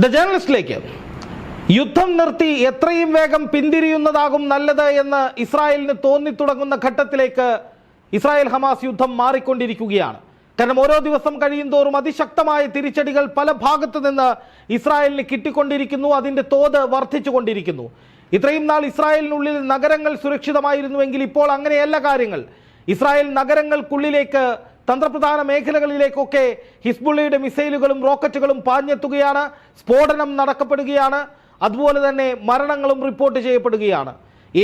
The ജേർണലിസ്റ്റിലേക്ക് യുദ്ധം നിർത്തി എത്രയും വേഗം പിന്തിരിയുന്നതാകും നല്ലത് എന്ന് ഇസ്രായേലിന് തോന്നിത്തുടങ്ങുന്ന ഘട്ടത്തിലേക്ക് ഇസ്രായേൽ ഹമാസ് യുദ്ധം മാറിക്കൊണ്ടിരിക്കുകയാണ്. കാരണം ഓരോ ദിവസം കഴിയും തോറും അതിശക്തമായ തിരിച്ചടികൾ പല ഭാഗത്തു നിന്ന് ഇസ്രായേലിന് കിട്ടിക്കൊണ്ടിരിക്കുന്നു. അതിന്റെ തോത് വർദ്ധിച്ചുകൊണ്ടിരിക്കുന്നു. ഇത്രയും നാൾ ഇസ്രായേലിനുള്ളിൽ നഗരങ്ങൾ സുരക്ഷിതമായിരുന്നുവെങ്കിൽ ഇപ്പോൾ അങ്ങനെയല്ല കാര്യങ്ങൾ. ഇസ്രായേൽ നഗരങ്ങൾക്കുള്ളിലേക്ക് തന്ത്രപ്രധാന മേഖലകളിലേക്കൊക്കെ ഹിസ്ബുള്ളയുടെ മിസൈലുകളും റോക്കറ്റുകളും പാഞ്ഞെത്തുകയാണ് സ്ഫോടനം നടക്കപ്പെടുകയാണ് അതുപോലെ തന്നെ മരണങ്ങളും റിപ്പോർട്ട് ചെയ്യപ്പെടുകയാണ്.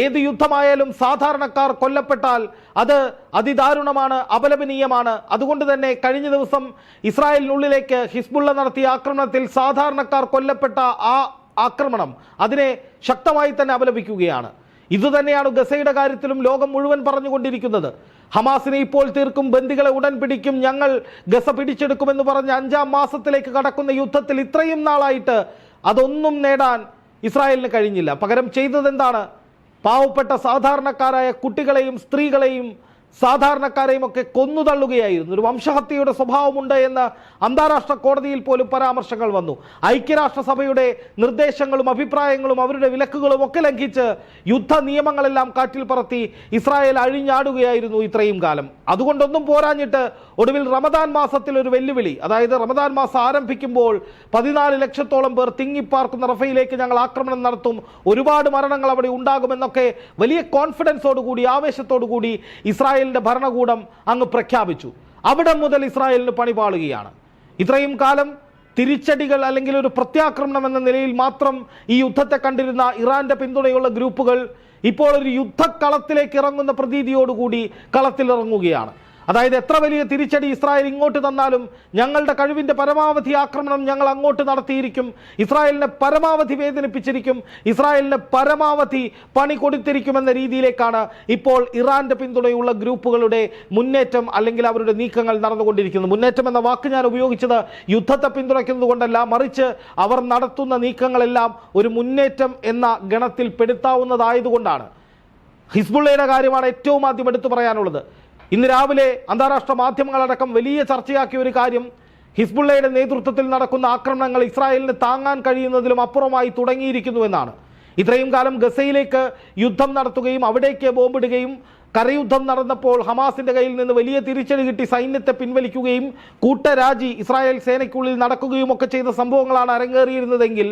ഏത് യുദ്ധമായാലും സാധാരണക്കാർ കൊല്ലപ്പെട്ടാൽ അത് അതിദാരുണമാണ് അപലപനീയമാണ്. അതുകൊണ്ട് തന്നെ കഴിഞ്ഞ ദിവസം ഇസ്രായേലിനുള്ളിലേക്ക് ഹിസ്ബുള്ള നടത്തിയ ആക്രമണത്തിൽ സാധാരണക്കാർ കൊല്ലപ്പെട്ട ആ ആക്രമണം അതിനെ ശക്തമായി തന്നെ അപലപിക്കുകയാണ്. ഇതുതന്നെയാണ് ഗസയുടെ കാര്യത്തിലും ലോകം മുഴുവൻ പറഞ്ഞുകൊണ്ടിരിക്കുന്നത്. ഹമാസിനെ ഇപ്പോൾ തീർക്കും ബന്ദികളെ ഉടൻ പിടിക്കും ഞങ്ങൾ ഗസ പിടിച്ചെടുക്കുമെന്ന് പറഞ്ഞ് അഞ്ചാം മാസത്തിലേക്ക് കടക്കുന്ന യുദ്ധത്തിൽ ഇത്രയും നാളായിട്ട് അതൊന്നും നേടാൻ ഇസ്രായേലിന് കഴിഞ്ഞില്ല. പകരം ചെയ്തതെന്താണ്? പാവപ്പെട്ട സാധാരണക്കാരായ കുട്ടികളെയും സ്ത്രീകളെയും സാധാരണക്കാരെയും ഒക്കെ കൊന്നുതള്ളുകയായിരുന്നു ഒരു വംശഹത്യയുടെ സ്വഭാവമുണ്ട് എന്ന് അന്താരാഷ്ട്ര കോടതിയിൽ പോലും പരാമർശങ്ങൾ വന്നു. ഐക്യരാഷ്ട്രസഭയുടെ നിർദ്ദേശങ്ങളും അഭിപ്രായങ്ങളും അവരുടെ വിലക്കുകളും ഒക്കെ ലംഘിച്ച് യുദ്ധ നിയമങ്ങളെല്ലാം കാറ്റിൽ പറത്തി ഇസ്രായേൽ അഴിഞ്ഞാടുകയായിരുന്നു ഇത്രയും കാലം. അതുകൊണ്ടൊന്നും പോരാഞ്ഞിട്ട് ഒടുവിൽ റമദാൻ മാസത്തിൽ ഒരു വെല്ലുവിളി അതായത് റമദാൻ മാസം ആരംഭിക്കുമ്പോൾ പതിനാല് ലക്ഷത്തോളം പേർ തിങ്ങിപ്പാർക്കുന്ന റഫയിലേക്ക് ഞങ്ങൾ ആക്രമണം നടത്തും ഒരുപാട് മരണങ്ങൾ അവിടെ ഉണ്ടാകുമെന്നൊക്കെ വലിയ കോൺഫിഡൻസോടുകൂടി ആവേശത്തോടുകൂടി ഇസ്രായേലിന്റെ ഭരണകൂടം അങ്ങ് പ്രഖ്യാപിച്ചു. അവിടെ മുതൽ ഇസ്രായേലിന് പണിപാളുകയാണ് ഇത്രയും കാലം തിരിച്ചടികൾ അല്ലെങ്കിൽ ഒരു പ്രത്യാക്രമണം എന്ന നിലയിൽ മാത്രം ഈ യുദ്ധത്തെ കണ്ടിരുന്ന ഇറാന്റെ പിന്തുണയുള്ള ഗ്രൂപ്പുകൾ ഇപ്പോൾ ഒരു യുദ്ധക്കളത്തിലേക്ക് ഇറങ്ങുന്ന പ്രതീതിയോടുകൂടി കളത്തിലിറങ്ങുകയാണ്. അതായത് എത്ര വലിയ തിരിച്ചടി ഇസ്രായേൽ ഇങ്ങോട്ട് തന്നാലും ഞങ്ങളുടെ കഴിവിന്റെ പരമാവധി ആക്രമണം ഞങ്ങൾ അങ്ങോട്ട് നടത്തിയിരിക്കും. ഇസ്രായേലിനെ പരമാവധി വേദനിപ്പിച്ചിരിക്കും. ഇസ്രായേലിനെ പരമാവധി പണി കൊടുത്തിരിക്കുമെന്ന രീതിയിലേക്കാണ് ഇപ്പോൾ ഇറാന്റെ പിന്തുണയുള്ള ഗ്രൂപ്പുകളുടെ മുന്നേറ്റം അല്ലെങ്കിൽ അവരുടെ നീക്കങ്ങൾ നടന്നുകൊണ്ടിരിക്കുന്നത്. മുന്നേറ്റം എന്ന വാക്ക് ഞാൻ ഉപയോഗിച്ചത് യുദ്ധത്തെ പിന്തുണയ്ക്കുന്നത് കൊണ്ടല്ല മറിച്ച് അവർ നടത്തുന്ന നീക്കങ്ങളെല്ലാം ഒരു മുന്നേറ്റം എന്ന ഗണത്തിൽ പെടുത്താവുന്നതായതുകൊണ്ടാണ്. ഹിസ്ബുള്ളയുടെ കാര്യമാണ് ഏറ്റവും ആദ്യം എടുത്തു പറയാനുള്ളത്. ഇന്ന് രാവിലെ അന്താരാഷ്ട്ര മാധ്യമങ്ങളടക്കം വലിയ ചർച്ചയാക്കിയ ഒരു കാര്യം ഹിസ്ബുള്ളയുടെ നേതൃത്വത്തിൽ നടക്കുന്ന ആക്രമണങ്ങൾ ഇസ്രായേലിന് താങ്ങാൻ കഴിയുന്നതിലും അപ്പുറമായി തുടങ്ങിയിരിക്കുന്നുവെന്നാണ് ഇത്രയും കാലം ഗസയിലേക്ക് യുദ്ധം നടത്തുകയും അവിടേക്ക് ബോംബിടുകയും കരയുദ്ധം നടന്നപ്പോൾ ഹമാസിന്റെ കയ്യിൽ നിന്ന് വലിയ തിരിച്ചടി കിട്ടി സൈന്യത്തെ പിൻവലിക്കുകയും കൂട്ടരാജി ഇസ്രായേൽ സേനയ്ക്കുള്ളിൽ നടക്കുകയും ഒക്കെ ചെയ്ത സംഭവങ്ങളാണ് അരങ്ങേറിയിരുന്നതെങ്കിൽ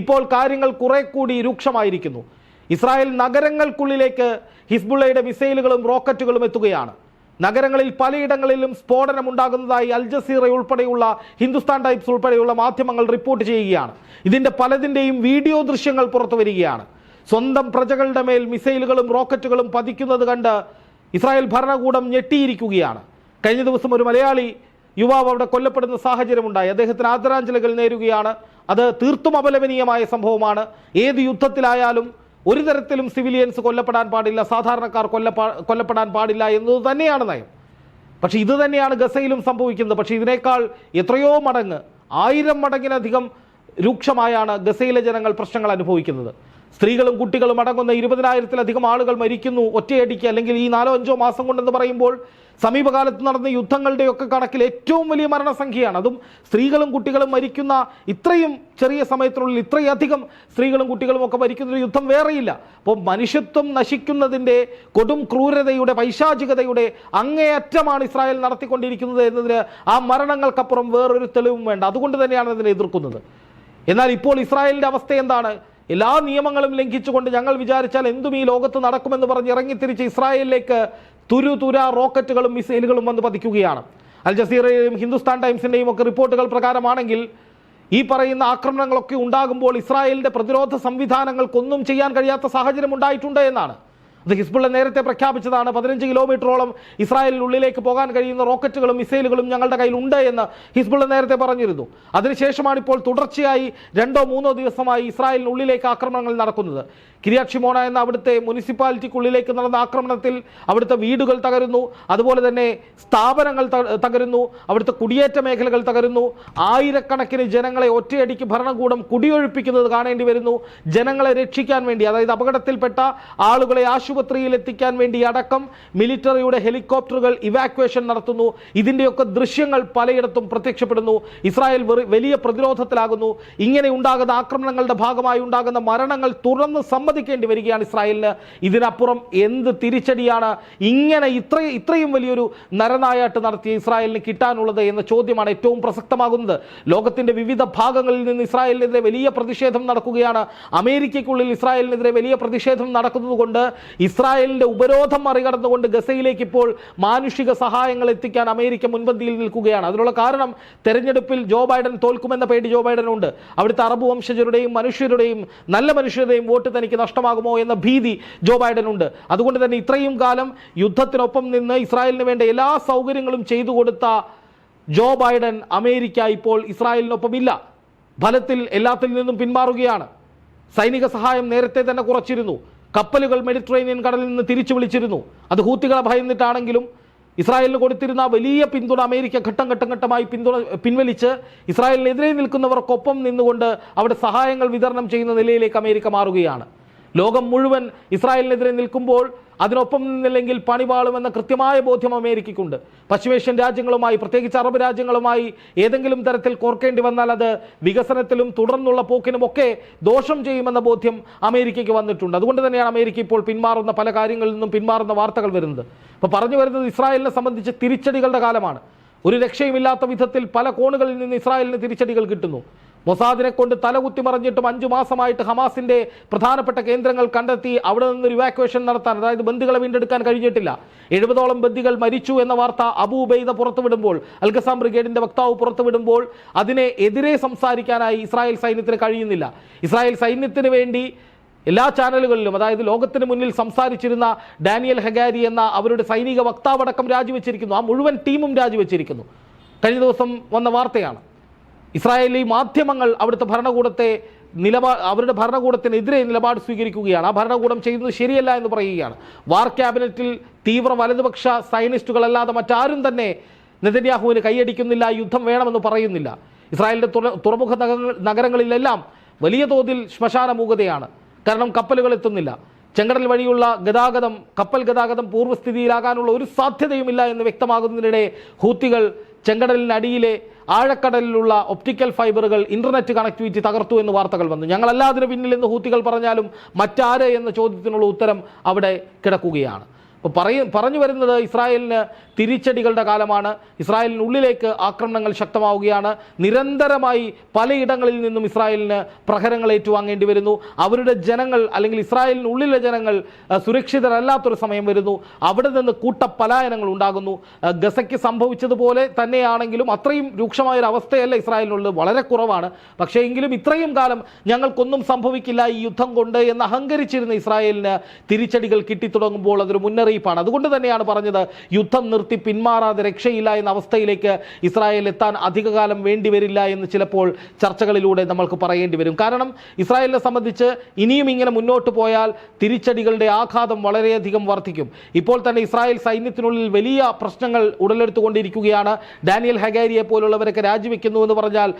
ഇപ്പോൾ കാര്യങ്ങൾ കുറെ കൂടി രൂക്ഷമായിരിക്കുന്നു. ഇസ്രായേൽ നഗരങ്ങൾക്കുള്ളിലേക്ക് ഹിസ്ബുള്ളയുടെ മിസൈലുകളും റോക്കറ്റുകളും എത്തുകയാണ്. നഗരങ്ങളിൽ പലയിടങ്ങളിലും സ്ഫോടനം ഉണ്ടാകുന്നതായി അൽ ജസീറ ഉൾപ്പെടെയുള്ള ഹിന്ദുസ്ഥാൻ ടൈപ്സ് ഉൾപ്പെടെയുള്ള മാധ്യമങ്ങൾ റിപ്പോർട്ട് ചെയ്യുകയാണ്. ഇതിന്റെ പലതിന്റെയും വീഡിയോ ദൃശ്യങ്ങൾ പുറത്തു വരികയാണ് സ്വന്തം പ്രജകളുടെ മേൽ മിസൈലുകളും റോക്കറ്റുകളും പതിക്കുന്നത് കണ്ട് ഇസ്രായേൽ ഭരണകൂടം ഞെട്ടിയിരിക്കുകയാണ്. കഴിഞ്ഞ ദിവസം ഒരു മലയാളി യുവാവ് അവിടെ കൊല്ലപ്പെടുന്ന സാഹചര്യമുണ്ടായി. അദ്ദേഹത്തിന് ആദരാഞ്ജലികൾ നേരുകയാണ്. അത് തീർത്തും അപലപനീയമായ സംഭവമാണ്. ഏത് യുദ്ധത്തിലായാലും ഒരു തരത്തിലും സിവിലിയൻസ് കൊല്ലപ്പെടാൻ പാടില്ല സാധാരണക്കാർ കൊല്ലപ്പാ കൊല്ലപ്പെടാൻ പാടില്ല എന്നത് തന്നെയാണ് നയം. പക്ഷേ ഇത് തന്നെയാണ് ഗസയിലും സംഭവിക്കുന്നത്. പക്ഷേ ഇതിനേക്കാൾ എത്രയോ മടങ്ങ് ആയിരം മടങ്ങിലധികം രൂക്ഷമായാണ് ഗസയിലെ ജനങ്ങൾ പ്രശ്നങ്ങൾ അനുഭവിക്കുന്നത്. സ്ത്രീകളും കുട്ടികളും അടങ്ങുന്ന ഇരുപതിനായിരത്തിലധികം ആളുകൾ മരിക്കുന്നു ഒറ്റയടിക്ക് അല്ലെങ്കിൽ ഈ നാലോ അഞ്ചോ മാസം കൊണ്ടെന്ന് പറയുമ്പോൾ സമീപകാലത്ത് നടന്ന യുദ്ധങ്ങളുടെയൊക്കെ കണക്കിൽ ഏറ്റവും വലിയ മരണസംഖ്യയാണ്. അതും സ്ത്രീകളും കുട്ടികളും മരിക്കുന്ന ഇത്രയും ചെറിയ സമയത്തിനുള്ളിൽ ഇത്രയധികം സ്ത്രീകളും കുട്ടികളും ഒക്കെ മരിക്കുന്ന ഒരു യുദ്ധം വേറെയില്ല. അപ്പോൾ മനുഷ്യത്വം നശിക്കുന്നതിന്റെ കൊടും ക്രൂരതയുടെ പൈശാചികതയുടെ അങ്ങേയറ്റമാണ് ഇസ്രായേൽ നടത്തിക്കൊണ്ടിരിക്കുന്നത് എന്നതിന് ആ മരണങ്ങൾക്കപ്പുറം വേറൊരു തെളിവും വേണ്ട. അതുകൊണ്ട് തന്നെയാണ് ഇതിനെ എതിർക്കുന്നത്. എന്നാൽ ഇപ്പോൾ ഇസ്രായേലിന്റെ അവസ്ഥ എന്താണ്? എല്ലാ നിയമങ്ങളും ലംഘിച്ചുകൊണ്ട് ഞങ്ങൾ വിചാരിച്ചാൽ എന്തും ഈ ലോകത്ത് നടക്കുമെന്ന് പറഞ്ഞ് ഇറങ്ങിത്തിരിച്ച് ഇസ്രായേലിലേക്ക് തുരു തുര റോക്കറ്റുകളും മിസൈലുകളും വന്ന് പതിക്കുകയാണ്. അൽ ജസീറയുടെയും ഹിന്ദുസ്ഥാൻ ടൈംസിന്റെയും ഒക്കെ റിപ്പോർട്ടുകൾ പ്രകാരമാണെങ്കിൽ ഈ പറയുന്ന ആക്രമണങ്ങളൊക്കെ ഉണ്ടാകുമ്പോൾ ഇസ്രായേലിന്റെ പ്രതിരോധ സംവിധാനങ്ങൾക്കൊന്നും ചെയ്യാൻ കഴിയാത്ത സാഹചര്യം ഉണ്ടായിട്ടുണ്ട് എന്നാണ്. അത് ഹിസ്ബുള്ള നേരത്തെ പ്രഖ്യാപിച്ചതാണ്. പതിനഞ്ച് കിലോമീറ്ററോളം ഇസ്രായേലിനുള്ളിലേക്ക് പോകാൻ കഴിയുന്ന റോക്കറ്റുകളും മിസൈലുകളും ഞങ്ങളുടെ കയ്യിൽ ഉണ്ട് എന്ന് ഹിസ്ബുള്ള നേരത്തെ പറഞ്ഞിരുന്നു. അതിനുശേഷമാണ് ഇപ്പോൾ തുടർച്ചയായി രണ്ടോ മൂന്നോ ദിവസമായി ഇസ്രായേലിനുള്ളിലേക്ക് ആക്രമണങ്ങൾ നടക്കുന്നത്. കിരിയാക്ഷിമോണ എന്ന അവിടുത്തെ മുനിസിപ്പാലിറ്റിക്കുള്ളിലേക്ക് നടന്ന ആക്രമണത്തിൽ അവിടുത്തെ വീടുകൾ തകരുന്നു. അതുപോലെ തന്നെ സ്ഥാപനങ്ങൾ തകരുന്നു. അവിടുത്തെ കുടിയേറ്റ മേഖലകൾ തകരുന്നു. ആയിരക്കണക്കിന് ജനങ്ങളെ ഒറ്റയടിക്ക് ഭരണകൂടം കുടിയൊഴിപ്പിക്കുന്നത് കാണേണ്ടി വരുന്നു. ജനങ്ങളെ രക്ഷിക്കാൻ വേണ്ടി അതായത് അപകടത്തിൽപ്പെട്ട ആളുകളെ ആശ്വസിപ്പിക്കാൻ ആശുപത്രിയിൽ എത്തിക്കാൻ വേണ്ടി അടക്കം മിലിറ്ററിയുടെ ഹെലികോപ്റ്ററുകൾ ഇവാക്വേഷൻ നടത്തുന്നു. ഇതിന്റെയൊക്കെ ദൃശ്യങ്ങൾ പലയിടത്തും പ്രത്യക്ഷപ്പെടുന്നു. ഇസ്രായേൽ വലിയ പ്രതിരോധത്തിലാകുന്നു. ഇങ്ങനെ ഉണ്ടാകുന്ന ആക്രമണങ്ങളുടെ ഭാഗമായി ഉണ്ടാകുന്ന മരണങ്ങൾ തുറന്ന് സമ്മതിക്കേണ്ടി വരികയാണ് ഇസ്രായേലിന്. ഇതിനപ്പുറം എന്ത് തിരിച്ചടിയാണ് ഇങ്ങനെ ഇത്ര ഇത്രയും വലിയൊരു നരനായാട്ട് നടത്തിയ ഇസ്രായേലിന് കിട്ടാനുള്ളത് എന്ന ചോദ്യമാണ് ഏറ്റവും പ്രസക്തമാകുന്നത്. ലോകത്തിന്റെ വിവിധ ഭാഗങ്ങളിൽ നിന്ന് ഇസ്രായേലിനെതിരെ വലിയ പ്രതിഷേധം നടക്കുകയാണ്. അമേരിക്കയ്ക്കുള്ളിൽ ഇസ്രായേലിനെതിരെ വലിയ പ്രതിഷേധം നടക്കുന്നതുകൊണ്ട് ഇസ്രായേലിന്റെ ഉപരോധം മറികടന്നുകൊണ്ട് ഗസയിലേക്ക് ഇപ്പോൾ മാനുഷിക സഹായങ്ങൾ എത്തിക്കാൻ അമേരിക്ക മുൻപന്തിയിൽ നിൽക്കുകയാണ്. അതിനുള്ള കാരണം തെരഞ്ഞെടുപ്പിൽ ജോ ബൈഡൻ തോൽക്കുമെന്ന പേടി ജോ ബൈഡൻ ഉണ്ട് അവിടുത്തെ അറബ് വംശജരുടെയും മനുഷ്യരുടെയും നല്ല മനുഷ്യരുടെയും വോട്ട് തനിക്ക് നഷ്ടമാകുമോ എന്ന ഭീതി ജോ ബൈഡൻ ഉണ്ട് അതുകൊണ്ട് തന്നെ ഇത്രയും കാലം യുദ്ധത്തിനൊപ്പം നിന്ന് ഇസ്രായേലിന് വേണ്ട എല്ലാ സൗകര്യങ്ങളും ചെയ്തു കൊടുത്ത ജോ ബൈഡൻ അമേരിക്ക ഇപ്പോൾ ഇസ്രായേലിനൊപ്പമില്ല. ഫലത്തിൽ എല്ലാത്തിൽ നിന്നും പിന്മാറുകയാണ്. സൈനിക സഹായം നേരത്തെ തന്നെ കുറച്ചിരുന്നു. കപ്പലുകൾ മെഡിറ്ററേനിയൻ കടലിൽ നിന്ന് തിരിച്ചു വിളിച്ചിരുന്നു. അത് ഹൂത്തികളെ ഭയന്നിട്ടാണെങ്കിലും ഇസ്രായേലിന് കൊടുത്തിരുന്ന വലിയ പിന്തുണ അമേരിക്ക ഘട്ടം ഘട്ടം ഘട്ടമായി പിന്തുണ പിൻവലിച്ച് ഇസ്രായേലിനെതിരെ നിൽക്കുന്നവർക്കൊപ്പം നിന്നുകൊണ്ട് അവിടെ സഹായങ്ങൾ വിതരണം ചെയ്യുന്ന നിലയിലേക്ക് അമേരിക്ക മാറുകയാണ്. ലോകം മുഴുവൻ ഇസ്രായേലിനെതിരെ നിൽക്കുമ്പോൾ അതിനൊപ്പം നിന്നില്ലെങ്കിൽ പണിവാളുമെന്ന കൃത്യമായ ബോധ്യം അമേരിക്കയ്ക്കുണ്ട്. പശ്ചിമേഷ്യൻ രാജ്യങ്ങളുമായി പ്രത്യേകിച്ച് അറബ് രാജ്യങ്ങളുമായി ഏതെങ്കിലും തരത്തിൽ കോർക്കേണ്ടി വന്നാൽ അത് വികസനത്തിലും തുടർന്നുള്ള പോക്കിനുമൊക്കെ ദോഷം ചെയ്യുമെന്ന ബോധ്യം അമേരിക്കയ്ക്ക് വന്നിട്ടുണ്ട്. അതുകൊണ്ട് തന്നെയാണ് അമേരിക്ക ഇപ്പോൾ പിന്മാറുന്ന പല കാര്യങ്ങളിൽ നിന്നും പിന്മാറുന്ന വാർത്തകൾ വരുന്നത്. ഇപ്പോൾ പറഞ്ഞു വരുന്നത് ഇസ്രായേലിനെ സംബന്ധിച്ച് തിരിച്ചടികളുടെ കാലമാണ്. ഒരു രക്ഷയുമില്ലാത്ത വിധത്തിൽ പല കോണുകളിൽ നിന്ന് ഇസ്രായേലിന് തിരിച്ചടികൾ കിട്ടുന്നു. മൊസാദിനെ കൊണ്ട് തലകുത്തി മറിഞ്ഞിട്ടും അഞ്ചു മാസമായിട്ട് ഹമാസിന്റെ പ്രധാനപ്പെട്ട കേന്ദ്രങ്ങൾ കണ്ടെത്തി അവിടെ നിന്ന് ഇവാക്വേഷൻ നടത്താൻ അതായത് ബന്ദികളെ വീണ്ടെടുക്കാൻ കഴിഞ്ഞിട്ടില്ല. എഴുപതോളം ബന്ദികൾ മരിച്ചു എന്ന വാർത്ത അബൂബൈദ പുറത്തുവിടുമ്പോൾ അൽഗസാം ബ്രിഗേഡിന്റെ വക്താവ് പുറത്തുവിടുമ്പോൾ അതിനെ എതിരെ സംസാരിക്കാനായി ഇസ്രായേൽ സൈന്യത്തിന് കഴിയുന്നില്ല. ഇസ്രായേൽ സൈന്യത്തിന് വേണ്ടി എല്ലാ ചാനലുകളിലും അതായത് ലോകത്തിന് മുന്നിൽ സംസാരിച്ചിരുന്ന ഡാനിയൽ ഹഗാരി എന്ന അവരുടെ സൈനിക വക്താവടക്കം രാജിവെച്ചിരിക്കുന്നു. ആ മുഴുവൻ ടീമും രാജിവെച്ചിരിക്കുന്നു. കഴിഞ്ഞ ദിവസം വന്ന വാർത്തയാണ്. ഇസ്രായേലി മാധ്യമങ്ങൾ അവിടുത്തെ ഭരണകൂടത്തെ നിലപാ അവരുടെ ഭരണകൂടത്തിനെതിരെ നിലപാട് സ്വീകരിക്കുകയാണ്. ആ ഭരണകൂടം ചെയ്യുന്നത് ശരിയല്ല എന്ന് പറയുകയാണ്. വാർ ക്യാബിനറ്റിൽ തീവ്ര വലതുപക്ഷ സൈനിസ്റ്റുകളല്ലാതെ മറ്റാരും തന്നെ നെതന്യാഹുവിന് കൈയടിക്കുന്നില്ല യുദ്ധം വേണമെന്ന് പറയുന്നില്ല. ഇസ്രായേലിന്റെ തുറമുഖ നഗരങ്ങളിലെല്ലാം വലിയ തോതിൽ ശ്മശാന മൂകതയാണ് കാരണം കപ്പലുകൾ എത്തുന്നില്ല. ചെങ്കടൽ വഴിയുള്ള ഗതാഗതം കപ്പൽ ഗതാഗതം പൂർവസ്ഥിതിയിലാകാനുള്ള ഒരു സാധ്യതയുമില്ല എന്ന് വ്യക്തമാകുന്നതിനിടെ ഹൂത്തികൾ ചെങ്കടലിനടിയിലെ ആഴക്കടലിലുള്ള ഒപ്റ്റിക്കൽ ഫൈബറുകൾ ഇന്റർനെറ്റ് കണക്ടിവിറ്റി തകർത്തു എന്ന് വാർത്തകൾ വന്നു. ഞങ്ങളല്ലാതിന് പിന്നിൽ എന്ന് ഹൂത്തികൾ പറഞ്ഞാലും മറ്റാരെ എന്ന ചോദ്യത്തിനുള്ള ഉത്തരം അവിടെ കിടക്കുകയാണ്. അപ്പോൾ പറയ പറഞ്ഞു വരുന്നത് ഇസ്രായേലിന് തിരിച്ചടികളുടെ കാലമാണ്. ഇസ്രായേലിനുള്ളിലേക്ക് ആക്രമണങ്ങൾ ശക്തമാവുകയാണ്. നിരന്തരമായി പലയിടങ്ങളിൽ നിന്നും ഇസ്രായേലിന് പ്രഹരങ്ങൾ ഏറ്റുവാങ്ങേണ്ടി വരുന്നു. അവരുടെ ജനങ്ങൾ അല്ലെങ്കിൽ ഇസ്രായേലിനുള്ളിലെ ജനങ്ങൾ സുരക്ഷിതരല്ലാത്തൊരു സമയം വരുന്നു. അവിടെ നിന്ന് കൂട്ടപ്പലായനങ്ങൾ ഉണ്ടാകുന്നു. ഗസയ്ക്ക് സംഭവിച്ചതുപോലെ തന്നെയാണെങ്കിലും അത്രയും രൂക്ഷമായൊരു അവസ്ഥയല്ല ഇസ്രായേലിനുള്ളത്. വളരെ കുറവാണ്. പക്ഷേ എങ്കിലും ഇത്രയും കാലം ഞങ്ങൾക്കൊന്നും സംഭവിക്കില്ല. ഈ യുദ്ധം കൊണ്ട് എന്ന് അഹങ്കരിച്ചിരുന്ന ഇസ്രായേലിന് തിരിച്ചടികൾ കിട്ടിത്തുടങ്ങുമ്പോൾ അതൊരു മുന്നറിയിപ്പാണ് അതുകൊണ്ട് തന്നെയാണ് പറഞ്ഞത് യുദ്ധം നിർത്തി പിന്മാറാതെ രക്ഷയില്ല എന്ന അവസ്ഥയിലേക്ക് ഇസ്രായേൽ എത്താൻ അധികകാലം വേണ്ടിവരില്ല എന്ന് ചിലപ്പോൾ ചർച്ചകളിലൂടെ നമ്മൾക്ക് പറയേണ്ടി വരും. കാരണം ഇസ്രായേലിനെ സംബന്ധിച്ച് ഇനിയും ഇങ്ങനെ മുന്നോട്ട് പോയാൽ തിരിച്ചടികളുടെ ആഘാതം വളരെയധികം വർദ്ധിക്കും. ഇപ്പോൾ തന്നെ ഇസ്രായേൽ സൈന്യത്തിനുള്ളിൽ വലിയ പ്രശ്നങ്ങൾ ഉടലെടുത്തുകൊണ്ടിരിക്കുകയാണ്. ഡാനിയൽ ഹഗാരിയെ പോലുള്ളവരൊക്കെ രാജിവെക്കുന്നു എന്ന് പറഞ്ഞാൽ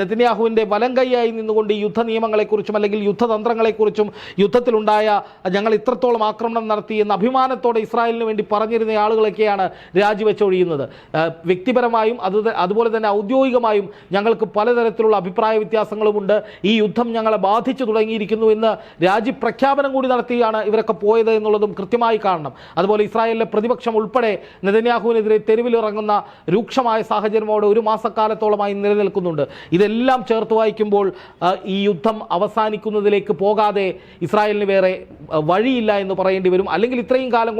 നെതിന്യാഹുവിന്റെ വലം കൈയായി നിന്നുകൊണ്ട് ഈ യുദ്ധ നിയമങ്ങളെക്കുറിച്ചും അല്ലെങ്കിൽ യുദ്ധതന്ത്രങ്ങളെക്കുറിച്ചും യുദ്ധത്തിലുണ്ടായ ഞങ്ങൾ ഇത്രത്തോളം ആക്രമണം നടത്തി എന്ന അഭിമാനത്തോടെ ഇസ്രായേലിന് വേണ്ടി പറഞ്ഞിരുന്ന ആളുകളൊക്കെയാണ് രാജിവെച്ചൊഴിയുന്നത് വ്യക്തിപരമായും അത് അതുപോലെ തന്നെ ഔദ്യോഗികമായും ഞങ്ങൾക്ക് പലതരത്തിലുള്ള അഭിപ്രായ വ്യത്യാസങ്ങളുമുണ്ട്. ഈ യുദ്ധം ഞങ്ങളെ ബാധിച്ചു തുടങ്ങിയിരിക്കുന്നു എന്ന് രാജ്യപ്രഖ്യാപനം കൂടി നടത്തിയാണ് ഇവരൊക്കെ പോയത് എന്നുള്ളതും കൃത്യമായി കാണണം. അതുപോലെ ഇസ്രായേലിലെ പ്രതിപക്ഷം ഉൾപ്പെടെ നെതന്യാഹുവിനെതിരെ തെരുവിലിറങ്ങുന്ന രൂക്ഷമായ സാഹചര്യമോടെ ഒരു മാസക്കാലത്തോളമായി നിലനിൽക്കുന്നുണ്ട്. ഇതെല്ലാം ചേർത്ത് വായിക്കുമ്പോൾ ഈ യുദ്ധം അവസാനിക്കുന്നതിലേക്ക് പോകാതെ ഇസ്രായേലിന് വേറെ വഴിയില്ല എന്ന് പറയേണ്ടി വരും. അല്ലെങ്കിൽ ഇത്രയും കാലം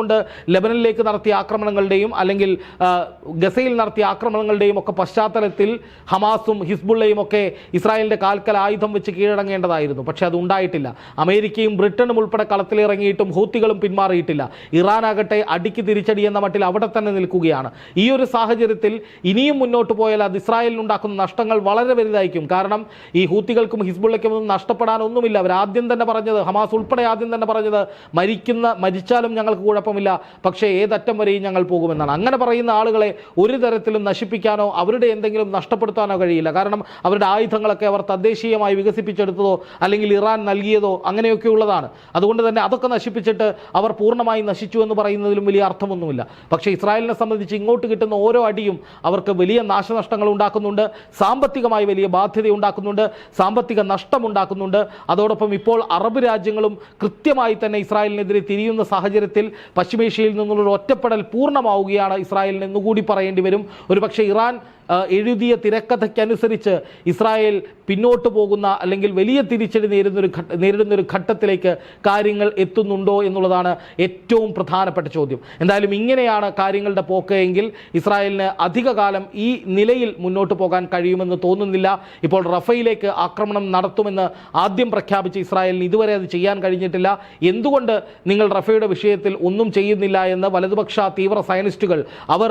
ലെബനനിലേക്ക് നടത്തിയ ആക്രമണങ്ങളുടെയും അല്ലെങ്കിൽ ഗസയിൽ നടത്തിയ ആക്രമണങ്ങളുടെയും ഒക്കെ പശ്ചാത്തലത്തിൽ ഹമാസും ഹിസ്ബുള്ളയും ഒക്കെ ഇസ്രായേലിന്റെ കാൽക്കൽ ആയുധം വെച്ച് കീഴടങ്ങേണ്ടതായിരുന്നു. പക്ഷേ അത് ഉണ്ടായിട്ടില്ല. അമേരിക്കയും ബ്രിട്ടനും ഉൾപ്പെടെ കളത്തിലിറങ്ങിയിട്ടും ഹൂത്തികളും പിന്മാറിയിട്ടില്ല. ഇറാനാകട്ടെ അടിക്ക് തിരിച്ചടി എന്ന മട്ടിൽ അവിടെ തന്നെ നിൽക്കുകയാണ്. ഈ ഒരു സാഹചര്യത്തിൽ ഇനിയും മുന്നോട്ട് പോയാൽ അത് ഇസ്രായേലിനുണ്ടാക്കുന്ന നഷ്ടങ്ങൾ വളരെ വലുതായിരിക്കും. കാരണം ഈ ഹൂത്തികൾക്കും ഹിസ്ബുള്ളയ്ക്കും ഒന്നും നഷ്ടപ്പെടാനൊന്നുമില്ല. അവർ ആദ്യം തന്നെ പറഞ്ഞത് ഹമാസ് ഉൾപ്പെടെ ആദ്യം തന്നെ പറഞ്ഞത് മരിക്കുന്ന മരിച്ചാലും ഞങ്ങൾക്ക് കുഴപ്പമില്ല. കുഴപ്പമില്ല പക്ഷേ ഏതറ്റം വരെയും ഞങ്ങൾ പോകുമെന്നാണ്. അങ്ങനെ പറയുന്ന ആളുകളെ ഒരു തരത്തിലും നശിപ്പിക്കാനോ അവരുടെ എന്തെങ്കിലും നഷ്ടപ്പെടുത്താനോ കഴിയില്ല. കാരണം അവരുടെ ആയുധങ്ങളൊക്കെ അവർ തദ്ദേശീയമായി വികസിപ്പിച്ചെടുത്തതോ അല്ലെങ്കിൽ ഇറാൻ നൽകിയതോ അങ്ങനെയൊക്കെ ഉള്ളതാണ്. അതുകൊണ്ട് തന്നെ അതൊക്കെ നശിപ്പിച്ചിട്ട് അവർ പൂർണമായി നശിച്ചു എന്ന് പറയുന്നതിലും വലിയ അർത്ഥമൊന്നുമില്ല. പക്ഷേ ഇസ്രായേലിനെ സംബന്ധിച്ച് ഇങ്ങോട്ട് കിട്ടുന്ന ഓരോ അടിയും അവർക്ക് വലിയ നാശനഷ്ടങ്ങൾ ഉണ്ടാക്കുന്നുണ്ട്. സാമ്പത്തികമായി വലിയ ബാധ്യത ഉണ്ടാക്കുന്നുണ്ട്. സാമ്പത്തിക നഷ്ടം ഉണ്ടാക്കുന്നുണ്ട്. അതോടൊപ്പം ഇപ്പോൾ അറബ് രാജ്യങ്ങളും കൃത്യമായി തന്നെ ഇസ്രായേലിനെതിരെ തിരിയുന്ന സാഹചര്യത്തിൽ പശ്ചിമേഷ്യയിൽ നിന്നുള്ള ഒറ്റപ്പെടൽ പൂർണമാവുകയാണ് ഇസ്രായേലിന് എന്നുകൂടി പറയേണ്ടി വരും. ഒരുപക്ഷെ ഇറാൻ എഴുതിയ തിരക്കഥയ്ക്കനുസരിച്ച് ഇസ്രായേൽ പിന്നോട്ട് പോകുന്ന അല്ലെങ്കിൽ വലിയ തിരിച്ചടി നേരിടുന്നൊരു നേരിടുന്നൊരു ഘട്ടത്തിലേക്ക് കാര്യങ്ങൾ എത്തുന്നുണ്ടോ എന്നുള്ളതാണ് ഏറ്റവും പ്രധാനപ്പെട്ട ചോദ്യം. എന്തായാലും ഇങ്ങനെയാണ് കാര്യങ്ങളുടെ പോക്ക് എങ്കിൽ ഇസ്രായേലിന് അധികകാലം ഈ നിലയിൽ മുന്നോട്ട് പോകാൻ കഴിയുമെന്ന് തോന്നുന്നില്ല. ഇപ്പോൾ റഫയിലേക്ക് ആക്രമണം നടത്തുമെന്ന് ആദ്യം പ്രഖ്യാപിച്ച ഇസ്രായേലിന് ഇതുവരെ അത് ചെയ്യാൻ കഴിഞ്ഞിട്ടില്ല. എന്തുകൊണ്ട് നിങ്ങൾ റഫയുടെ വിഷയത്തിൽ ഒന്നും ചെയ്യുന്നില്ല എന്ന് വലതുപക്ഷ തീവ്ര സയനിസ്റ്റുകൾ അവർ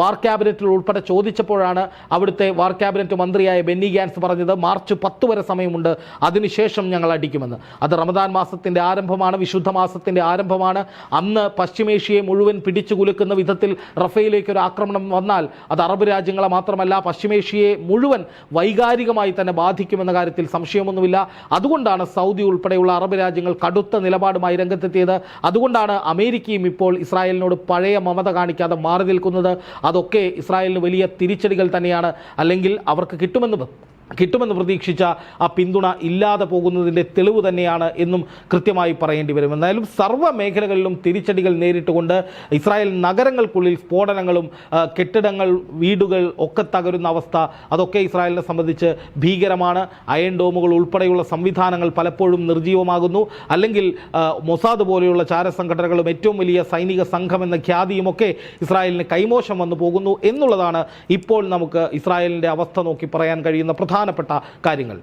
വാർ ക്യാബിനറ്റിൽ ഉൾപ്പെടെ ചോദിച്ചപ്പോഴാണ് അവിടുത്തെ വാർ ക്യാബിനറ്റ് മന്ത്രിയായ ബെന്നി ഗാൻസ് പറഞ്ഞത് മാർച്ച് പത്ത് വരെ സമയമുണ്ട് അതിനുശേഷം ഞങ്ങൾ അടിക്കുമെന്ന്. അത് റമദാൻ മാസത്തിന്റെ ആരംഭമാണ് വിശുദ്ധ മാസത്തിന്റെ ആരംഭമാണ്. അന്ന് പശ്ചിമേഷ്യയെ മുഴുവൻ പിടിച്ചു കുലുക്കുന്ന വിധത്തിൽ റഫയിലേക്ക് ഒരു ആക്രമണം വന്നാൽ അത് അറബ് രാജ്യങ്ങളെ മാത്രമല്ല പശ്ചിമേഷ്യയെ മുഴുവൻ വൈകാരികമായി തന്നെ ബാധിക്കുമെന്ന കാര്യത്തിൽ സംശയമൊന്നുമില്ല. അതുകൊണ്ടാണ് സൗദി ഉൾപ്പെടെയുള്ള അറബ് രാജ്യങ്ങൾ കടുത്ത നിലപാടുമായി രംഗത്തെത്തിയത്. അതുകൊണ്ടാണ് അമേരിക്കയും ഇപ്പോൾ ഇസ്രായേലിനോട് പഴയ മമത കാണിക്കാതെ മാറി നിൽക്കുന്നത്. അതൊക്കെ ഇസ്രായേലിന് വലിയ തിരിച്ചടികൾ തന്നെയാണ്. അല്ലെങ്കിൽ അവർക്ക് കിട്ടുമെന്ന് കിട്ടുമെന്ന് പ്രതീക്ഷിച്ച ആ പിന്തുണ ഇല്ലാതെ പോകുന്നതിന്റെ തെളിവ് തന്നെയാണ് എന്നും കൃത്യമായി പറയേണ്ടി വരും. എന്തായാലും സർവ മേഖലകളിലും തിരിച്ചടികൾ നേരിട്ടുകൊണ്ട് ഇസ്രായേൽ നഗരങ്ങൾക്കുള്ളിൽ സ്ഫോടനങ്ങളും കെട്ടിടങ്ങൾ വീടുകൾ ഒക്കെ തകരുന്ന അവസ്ഥ അതൊക്കെ ഇസ്രായേലിനെ സംബന്ധിച്ച് ഭീകരമാണ്. അയൺ ഡോമുകൾ ഉൾപ്പെടെയുള്ള സംവിധാനങ്ങൾ പലപ്പോഴും നിർജീവമാകുന്നു അല്ലെങ്കിൽ മൊസാദ് പോലെയുള്ള ചാരസംഘടനകളും ഏറ്റവും വലിയ സൈനിക സംഘം എന്ന ഖ്യാതിയുമൊക്കെ ഇസ്രായേലിന് കൈമോശം വന്നു പോകുന്നു എന്നുള്ളതാണ് ഇപ്പോൾ നമുക്ക് ഇസ്രായേലിന്റെ അവസ്ഥ നോക്കി പറയാൻ കഴിയുന്ന പ്രധാനപ്പെട്ട കാര്യങ്ങൾ.